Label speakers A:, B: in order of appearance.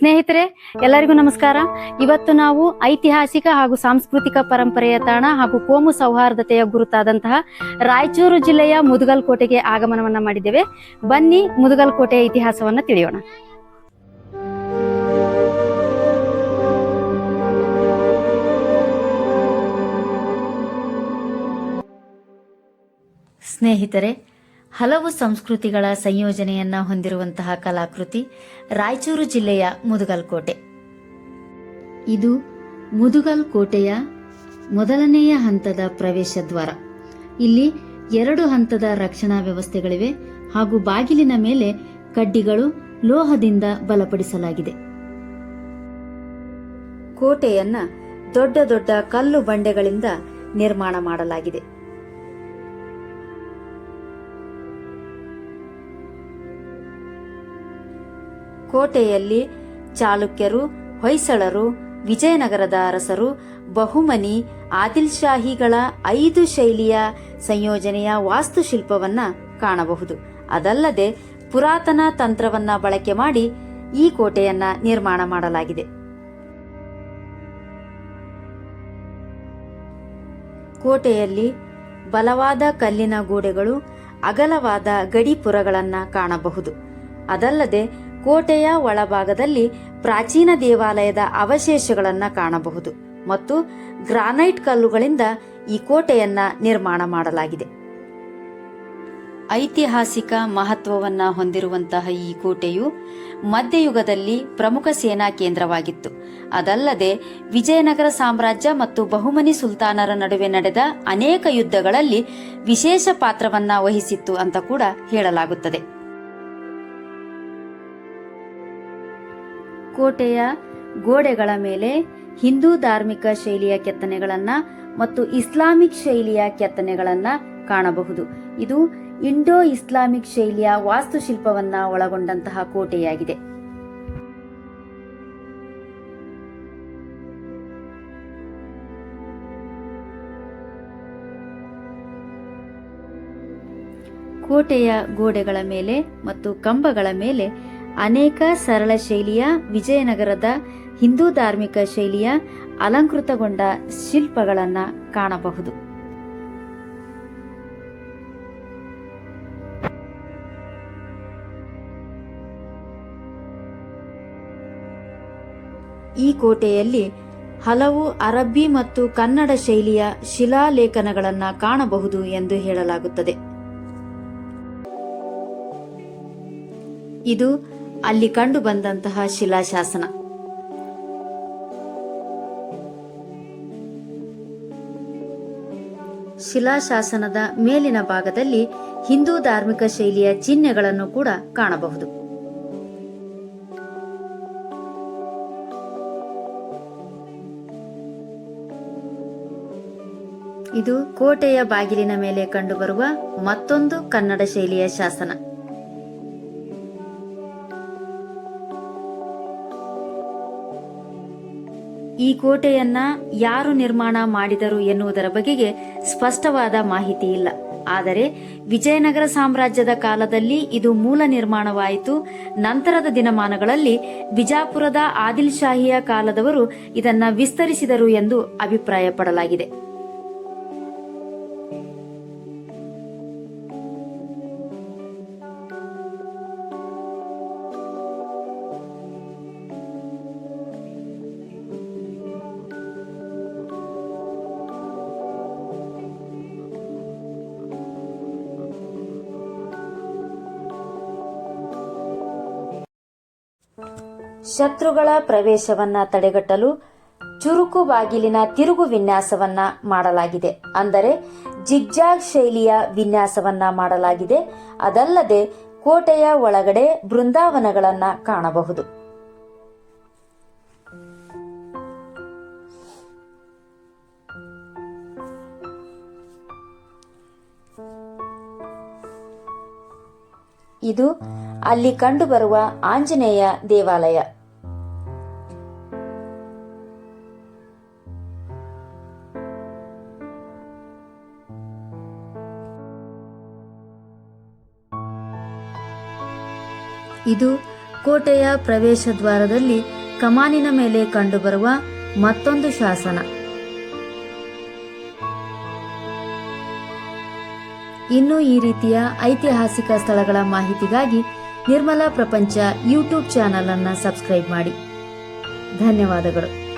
A: ಸ್ನೇಹಿತರೆ, ಎಲ್ಲರಿಗೂ ನಮಸ್ಕಾರ. ಇವತ್ತು ನಾವು ಐತಿಹಾಸಿಕ ಹಾಗೂ ಸಾಂಸ್ಕೃತಿಕ ಪರಂಪರೆಯ ತಾಣ ಹಾಗೂ ಕೋಮು ಸೌಹಾರ್ದತೆಯ ಗುರುತಾದಂತಹ ರಾಯಚೂರು ಜಿಲ್ಲೆಯ ಮುದುಗಲ್ ಕೋಟೆಗೆ ಆಗಮನವನ್ನ ಮಾಡಿದ್ದೇವೆ. ಬನ್ನಿ ಮುದುಗಲ್ ಕೋಟೆಯ ಇತಿಹಾಸವನ್ನ ತಿಳಿಯೋಣ. ಸ್ನೇಹಿತರೆ ಹಲವು ಸಂಸ್ಕೃತಿಗಳ ಸಂಯೋಜನೆಯನ್ನ ಹೊಂದಿರುವಂತಹ ಕಲಾಕೃತಿ ರಾಯಚೂರು ಜಿಲ್ಲೆಯ ಮುದುಗಲ್ ಕೋಟೆ ಇದು ಮುದುಗಲ್ ಕೋಟೆಯ ಮೊದಲನೆಯ ಹಂತದ ಪ್ರವೇಶ ದ್ವಾರ. ಇಲ್ಲಿ ಎರಡು ಹಂತದ ರಕ್ಷಣಾ ವ್ಯವಸ್ಥೆಗಳಿವೆ ಹಾಗೂ ಬಾಗಿಲಿನ ಮೇಲೆ ಕಡ್ಡಿಗಳು ಲೋಹದಿಂದ ಬಲಪಡಿಸಲಾಗಿದೆ. ಕೋಟೆಯನ್ನ ದೊಡ್ಡ ದೊಡ್ಡ ಕಲ್ಲು ಬಂಡೆಗಳಿಂದ ನಿರ್ಮಾಣ ಮಾಡಲಾಗಿದೆ. ಕೋಟೆಯಲ್ಲಿ ಚಾಲುಕ್ಯರು, ಹೊಯ್ಸಳರು, ವಿಜಯನಗರದ ಅರಸರು, ಬಹುಮನಿ ಆದಿಲ್ ಶಾಹಿಗಳ ಐದು ಶೈಲಿಯ ಸಂಯೋಜನೆಯ ವಾಸ್ತುಶಿಲ್ಪವನ್ನ ಕಾಣಬಹುದು. ಅದಲ್ಲದೆ ಪುರಾತನ ತಂತ್ರವನ್ನ ಬಳಕೆ ಮಾಡಿ ಈ ಕೋಟೆಯನ್ನ ನಿರ್ಮಾಣ ಮಾಡಲಾಗಿದೆ. ಕೋಟೆಯಲ್ಲಿ ಬಲವಾದ ಕಲ್ಲಿನ ಗೋಡೆಗಳು, ಅಗಲವಾದ ಗಡಿಪುರಗಳನ್ನು ಕಾಣಬಹುದು. ಅದಲ್ಲದೆ ಕೋಟೆಯ ಒಳಭಾಗದಲ್ಲಿ ಪ್ರಾಚೀನ ದೇವಾಲಯದ ಅವಶೇಷಗಳನ್ನು ಕಾಣಬಹುದು ಮತ್ತು ಗ್ರಾನೈಟ್ ಕಲ್ಲುಗಳಿಂದ ಈ ಕೋಟೆಯನ್ನ ನಿರ್ಮಾಣ ಮಾಡಲಾಗಿದೆ. ಐತಿಹಾಸಿಕ ಮಹತ್ವವನ್ನ ಹೊಂದಿರುವಂತಹ ಈ ಕೋಟೆಯು ಮಧ್ಯಯುಗದಲ್ಲಿ ಪ್ರಮುಖ ಸೇನಾ ಕೇಂದ್ರವಾಗಿತ್ತು. ಅದಲ್ಲದೆ ವಿಜಯನಗರ ಸಾಮ್ರಾಜ್ಯ ಮತ್ತು ಬಹುಮನಿ ಸುಲ್ತಾನರ ನಡುವೆ ನಡೆದ ಅನೇಕ ಯುದ್ಧಗಳಲ್ಲಿ ವಿಶೇಷ ಪಾತ್ರವನ್ನ ವಹಿಸಿತ್ತು ಅಂತ ಕೂಡ ಹೇಳಲಾಗುತ್ತದೆ. ಕೋಟೆಯ ಗೋಡೆಗಳ ಮೇಲೆ ಹಿಂದೂ ಧಾರ್ಮಿಕ ಶೈಲಿಯ ಕೆತ್ತನೆಗಳನ್ನ ಮತ್ತು ಇಸ್ಲಾಮಿಕ್ ಶೈಲಿಯ ಕೆತ್ತನೆಗಳನ್ನ ಕಾಣಬಹುದು. ಇದು ಇಂಡೋ ಇಸ್ಲಾಮಿಕ್ ಶೈಲಿಯ ವಾಸ್ತುಶಿಲ್ಪವನ್ನ ಒಳಗೊಂಡಂತಹ ಕೋಟೆಯಾಗಿದೆ. ಕೋಟೆಯ ಗೋಡೆಗಳ ಮೇಲೆ ಮತ್ತು ಕಂಬಗಳ ಮೇಲೆ ಅನೇಕ ಸರಳ ಶೈಲಿಯ ವಿಜಯನಗರದ ಹಿಂದೂ ಧಾರ್ಮಿಕ ಶೈಲಿಯ ಅಲಂಕೃತಗೊಂಡ ಶಿಲ್ಪಗಳನ್ನು ಕಾಣಬಹುದು. ಈ ಕೋಟೆಯಲ್ಲಿ ಹಲವು ಅರಬ್ಬಿ ಮತ್ತು ಕನ್ನಡ ಶೈಲಿಯ ಶಿಲಾಲೇಖನಗಳನ್ನು ಕಾಣಬಹುದು ಎಂದು ಹೇಳಲಾಗುತ್ತದೆ. ಇದು ಅಲ್ಲಿ ಕಂಡು ಬಂದಂತಹ ಶಿಲಾಶಾಸನ. ಶಿಲಾಶಾಸನದ ಮೇಲಿನ ಭಾಗದಲ್ಲಿ ಹಿಂದೂ ಧಾರ್ಮಿಕ ಶೈಲಿಯ ಚಿಹ್ನೆಗಳನ್ನು ಕೂಡ ಕಾಣಬಹುದು. ಇದು ಕೋಟೆಯ ಬಾಗಿಲಿನ ಮೇಲೆ ಕಂಡುಬರುವ ಮತ್ತೊಂದು ಕನ್ನಡ ಶೈಲಿಯ ಶಾಸನ. ಈ ಕೋಟೆಯನ್ನ ಯಾರು ನಿರ್ಮಾಣ ಮಾಡಿದರು ಎನ್ನುವುದರ ಬಗೆಗೆ ಸ್ಪಷ್ಟವಾದ ಮಾಹಿತಿ ಇಲ್ಲ. ಆದರೆ ವಿಜಯನಗರ ಸಾಮ್ರಾಜ್ಯದ ಕಾಲದಲ್ಲಿ ಇದು ಮೂಲ ನಿರ್ಮಾಣವಾಯಿತು. ನಂತರದ ದಿನಮಾನಗಳಲ್ಲಿ ಬಿಜಾಪುರದ ಆದಿಲ್ ಶಾಹಿಯ ಕಾಲದವರು ಇದನ್ನ ವಿಸ್ತರಿಸಿದರು ಎಂದು ಅಭಿಪ್ರಾಯಪಡಲಾಗಿದೆ. ಶತ್ರುಗಳ ಪ್ರವೇಶವನ್ನ ತಡೆಗಟ್ಟಲು ಚುರುಕು ಬಾಗಿಲಿನ ತಿರುಗು ವಿನ್ಯಾಸವನ್ನ ಮಾಡಲಾಗಿದೆ. ಅಂದರೆ ಜಿಗ್ಜಾಗ್ ಶೈಲಿಯ ವಿನ್ಯಾಸವನ್ನ ಮಾಡಲಾಗಿದೆ. ಅದಲ್ಲದೆ ಕೋಟೆಯ ಒಳಗಡೆ ಬೃಂದಾವನಗಳನ್ನ ಕಾಣಬಹುದು. ಇದು ಅಲ್ಲಿ ಕಂಡುಬರುವ ಆಂಜನೇಯ ದೇವಾಲಯ. ಇದು ಕೋಟೆಯ ಪ್ರವೇಶ ದ್ವಾರದಲ್ಲಿ ಕಮಾನಿನ ಮೇಲೆ ಕಂಡುಬರುವ ಮತ್ತೊಂದು ಶಾಸನ. ಇನ್ನು ಈ ರೀತಿಯ ಐತಿಹಾಸಿಕ ಸ್ಥಳಗಳ ಮಾಹಿತಿಗಾಗಿ ನಿರ್ಮಲಾ ಪ್ರಪಂಚ ಯೂಟ್ಯೂಬ್ ಚಾನೆಲ್ ಅನ್ನು ಸಬ್ಸ್ಕ್ರೈಬ್ ಮಾಡಿ. ಧನ್ಯವಾದಗಳು.